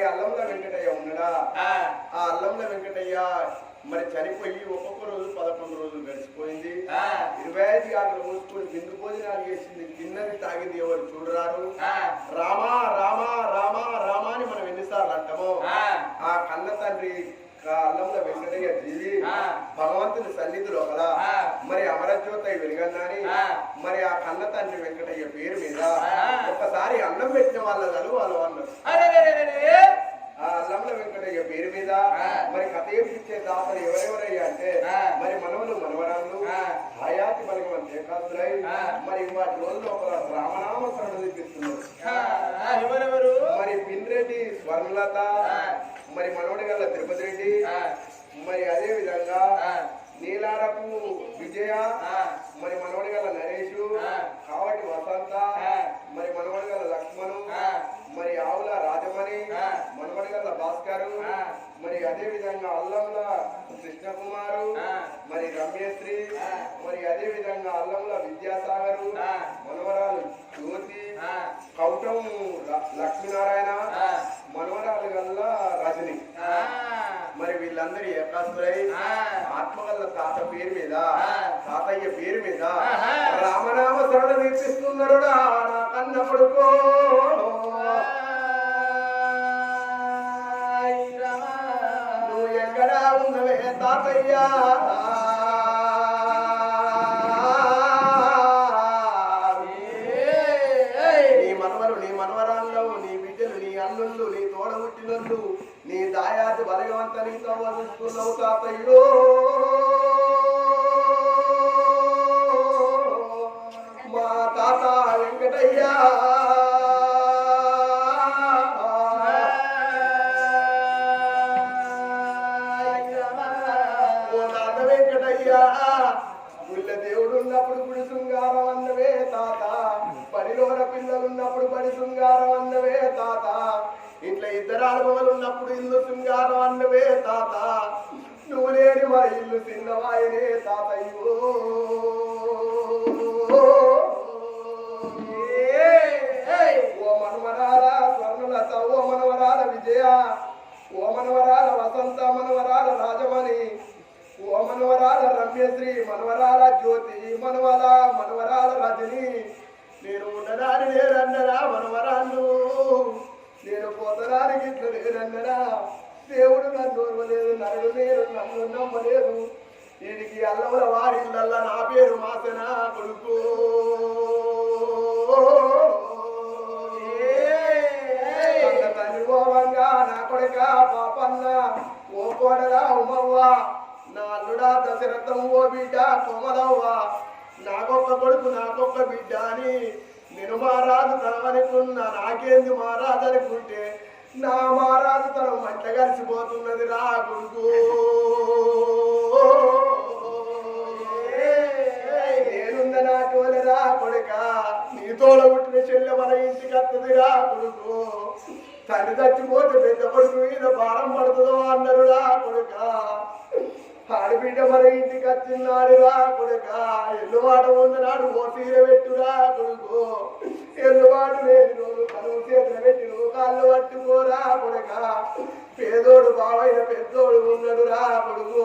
మరి అల్లంల వెంకటయ్య ఉన్నాడా? ఆ, అల్లంల వెంకటయ్య మరి చనిపోయి ఒక్కొక్క రోజు పదకొండు రోజులు గడిచిపోయింది. ఇరవై ఐదు గంటలు మూసుకొని బిందు భోజనాలు చేసింది తిన్నది తాగింది ఎవరు చూడరారు రామా రామా రామా రామా అని మనం ఎన్నిసార్లు అంటామో. ఆ, కన్న తండ్రి అల్లంల వెంకటయ్య జీవి. భగవంతుని సన్నిధిలో ఆ. మరి అమరజ్యోతి వెలుగన్నాని. మరి ఆ కన్న తండ్రి వెంకటయ్య పేరు మీద ఆ. ఒకసారి అన్నం పెట్టిన వాళ్ళ చదువు వాళ్ళు అన్నారు అరెరెరెరెరె. ఆ అల్లంల వెంకటయ్య పేరు మీద. మరి కథ ఇచ్చే దాతలు ఎవరెవరయ్యా అంటే. మరి మనవలు మనవరాళ్ళు ఆ. హయాతి బలగం ఏకాదులై ఆ. మరి వాటి రోజుల్లో ఒక రామనామ చూపిస్తున్నారు ఆ, ఆ, ఎవరెవరు మరి పిన్రెడ్డి స్వర్ణలత. మరి మనవడి గల్ల తిరుపతి రెడ్డి మరి అదే విధంగా ఆ, నీలారపు విజయ ఆ, మరి మనవడి గల్ల నరేషు ఆ. కావటి వసంత ఆ. మరి మనవడి గల్ల లక్ష్మణు ఆ. మరి ఆవుల రాజమణి ఆ. మనవడి గల్ల భాస్కరు. మరి అదే విధంగా అల్లంల కృష్ణకుమారు. మరి రమ్యశ్రీ. మరి అదే విధంగా అల్లంల విద్యాసాగరు. మనవరాలు జ్యోతి కౌటం లక్ష్మీనారాయణ మనవరాలు గల్ల రజని మరి వీళ్ళందరూ ఏకాసురై ఆ. ఆత్మగల్ల తాత పేరు మీద. తాతయ్య పేరు మీద. రామనామ శరణ నిర్పిస్తున్నారుడా నా కన్న కొడుకో తాతయ్య. నీ మనవలు నీ మనవరాళ్ళు నీ బిడ్డలు నీ అల్లుళ్ళు నీ తోడ పుట్టినళ్ళు నీ దాయాది బలగవంత నీతో వదులుతున్నావు తాతయ్యో. అయ్యా. ముళ్ళ దేవుడు ఉన్నప్పుడు గుడి శృంగారం అన్నవే తాత. బడిలోన పిల్లలు ఉన్నప్పుడు బడి శృంగారం అన్నవే తాత. ఇంట్లో ఇద్దరు అనుభవాలు ఉన్నప్పుడు ఇల్లు శృంగారం అన్నవే తాత. నువ్వు లేని మా ఇల్లు చిన్నవాయనే తాతయ్యో మనవరాల రమ్యశ్రీ మనవరాల జ్యోతి మనవల మనవరాల రజని. నేను ఉన్నదాని లేరన్నరా మనవరాళ్ళు. నేను పోతడానికి ఇట్లా లేరన్నరా దేవుడు నన్ను ఓర్వలేదు నరుడు నేను నన్ను నమ్మలేదు. దీనికి అల్లముల వారిల్లల్లా నా పేరు మాసన కొడుకు. తల్లి తండ్రి ఓవంగా నా కొడుక పాపన్న ఓ కోడలా ఉమవ్వ. నా అల్లుడా దశరథం ఓ బిడ్డ కొమలవ్వ. నాకొక్క కొడుకు నాకొక్క బిడ్డ అని నేను మారాజు తనమనుకున్నా నాకేంది మారాజు అనుకుంటే నా మారాజు తన మంట కలిసిపోతున్నది రా కొడుకు నేనుంద నా రా కొడుక నీ తోల పుట్టిన చెల్లె మన ఇంటికి వస్తుంది రా కొడుకు తల్లి చచ్చిపోతే పెద్ద కొడుకు మీద భారం పడుతుందో అన్నారు రా కొడుక. ఆడబిడ్డ మన ఇంటికి వచ్చినాడు రా కొడుక ఉందనాడు ఓ తీర పెట్టురా కొడుకు. ఎల్లువాటు లేని రోజు కనువు చేతులు పెట్టి కాళ్ళు పట్టుకోరా కొడుక. పేదోడు బావైన పెద్దోడు ఉన్నాడు రా కొడుకు.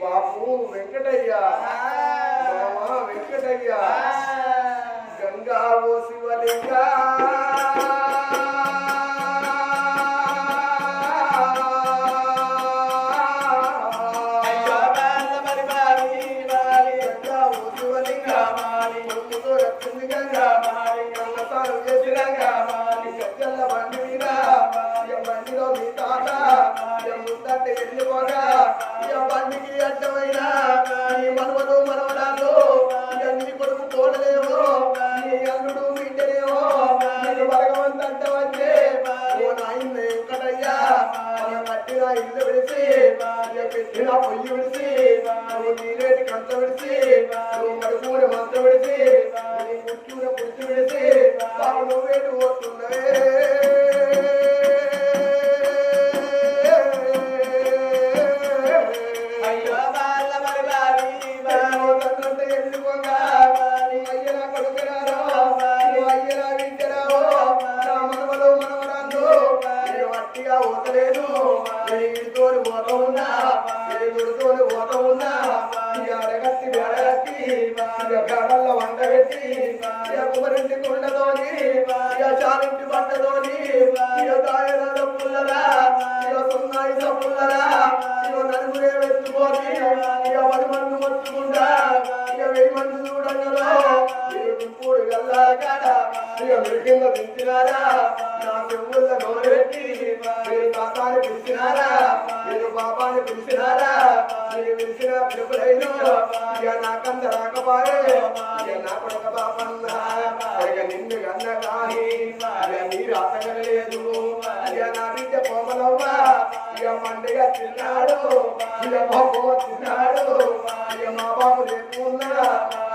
బాపు వెంకటయ్య. అడ్డమైన నీ మనవలు మనవరాలు ఇక నీ కొడుకు తోడలేవో మన కట్టిన ఇల్లు విడిచి ఇక పెట్టిన పొయ్యి విడిచి నువ్వు నీరేటి కంచ విడిచి నువ్వు మడుకున మంత్రం విడిచి నీ పుట్టి విడిచి నువ్వేటి పోతున్నవే ఇక గాడల్ల వంట పెట్టి ఇక కుమరింటి కుండతోని ఇక చాలింటి బట్టతోని ఇక దాయరాల పుల్లరా ఇక సున్నాయి సప్పుల్లరా నలుగురే వెతుకొని ఇక పది మంది మొత్తుకుంటా ఇక వెయ్యి మంది చూడంగలో ఇక ఇప్పుడు గల్లా కాడ ఇక మిరికింద దించినారా నా చెవుల నోరెట్టి మీరు తాతాన్ని పిలిచినారా మీరు పాపాన్ని పిలిచినారా మీరు పిలిచిన పిలుపులైన ఇక నాకంత నా కొడక నిన్ను కన్న అతగలేదు నా బిడ్డ కోమలవ్వ ఇక పండుగ తిన్నాడు ఇక బాబు తిన్నాడు ఇక మా బాబు లేకున్నా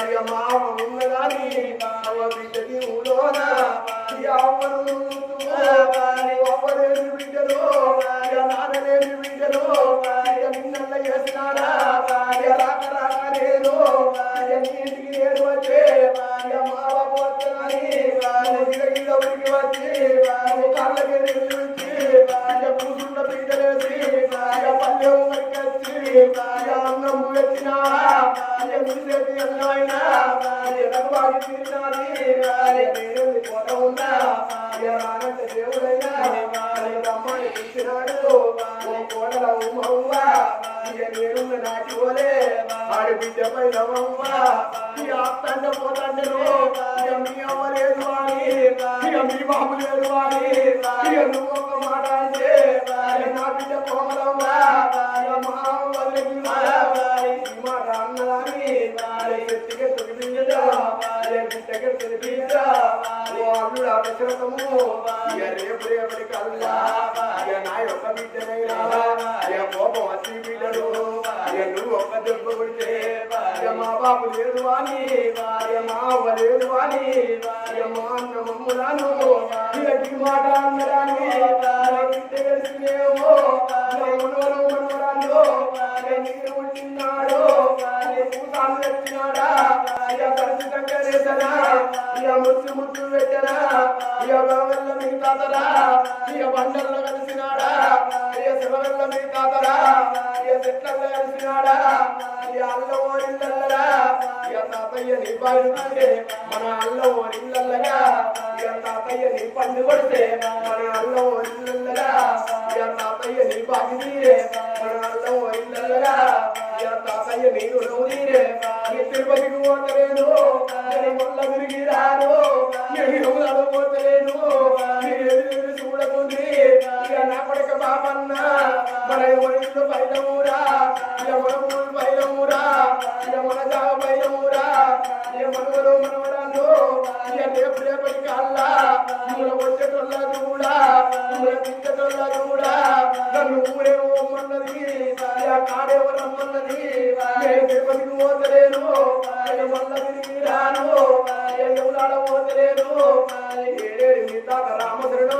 ఇక మా అమ్మ ఉన్నదాని అమ్మ ఊలోనా ఇక అమ్మను బాబు లేదు అని నువ్వు ఒక మాట అంటే నా బిడ్డ కోమలవ్వా. ఓ అల్లుడు ఇక రేపు రేపటి కల్లా ఇక నా యొక్క బిడ్డనైనా ఇక కోపం వచ్చి బిడ్డడు ఇక నువ్వు ఒక్క దెబ్బ కొడితే ఇక మా బాబు లేదు అని ఇక మా అవ్వ లేదు అని ఇక మా అన్న మమ్ములను ఇక ఈ మాట అన్నదాన్ని మనవరం మనవరాలు పుట్టినాడు తెచ్చినాడా ఇక కలిసి దగ్గరేసరా ఇక ముచ్చు ముచ్చు పెట్టరా ఇక బలవల్ల మీ తాతరా ఇక బండల్లో కలిసినాడా ఇక శివవల్ల మీ తాతరా ఇక చెట్లలో కలిసినాడా ఇక అల్ల ఓరిల్లరా ఇక తాతయ్య నీ బాయి మన అల్ల ఓరిల్లగా ఇక తాతయ్య నీ పండు కొడితే మన అల్ల ఓరిల్లగా ఇక తాతయ్య నీ బాగి తీరే మన అల్ల ఓరిల్లగా ఇక తాతయ్య నీ రుణం తీరే నీ తిరుపతికి పోతలేను నేను మళ్ళా తిరిగి రాను. నేను పోతలేను. నేను ఎదురు చూడకుంది ఇక నా కొడుక బాపన్న. మన ఎవరిలో పైన ఊరా? ఇక మన ఊరు పైన ఊరా? ఇక మన జాగ పైన ఊరా? ఇక మనవరు మనవరాలు ఇక రేపు రేపటి మన వచ్చేటోళ్ళ కూడా? మన కూడా? నన్ను ఊరే పోమన్నది ఇక కాడేవో రమ్మన్నది. రామధుడు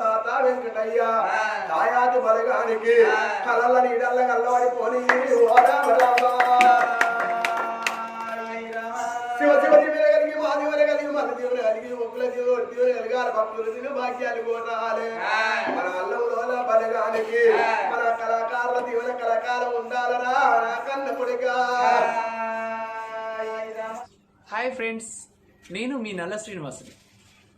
తాత వెంకటయ్య. బలగానికి కలల నీడల్ల. శివ శివ దివ్య కలిగి మా దివ్య కలిగి మన దివ్య కలిగి ఒప్పుల దివ్య దివ్య కలిగాలి భక్తులు దివ్య భాగ్యాలు కోరాలి. మన అల్లవుల బలగానికి మన కళాకారుల దివ్య కళాకారం ఉండాలరా నా కన్న కొడుకా. హాయ్ ఫ్రెండ్స్ నేను మీ నల్ల శ్రీనివాసుని.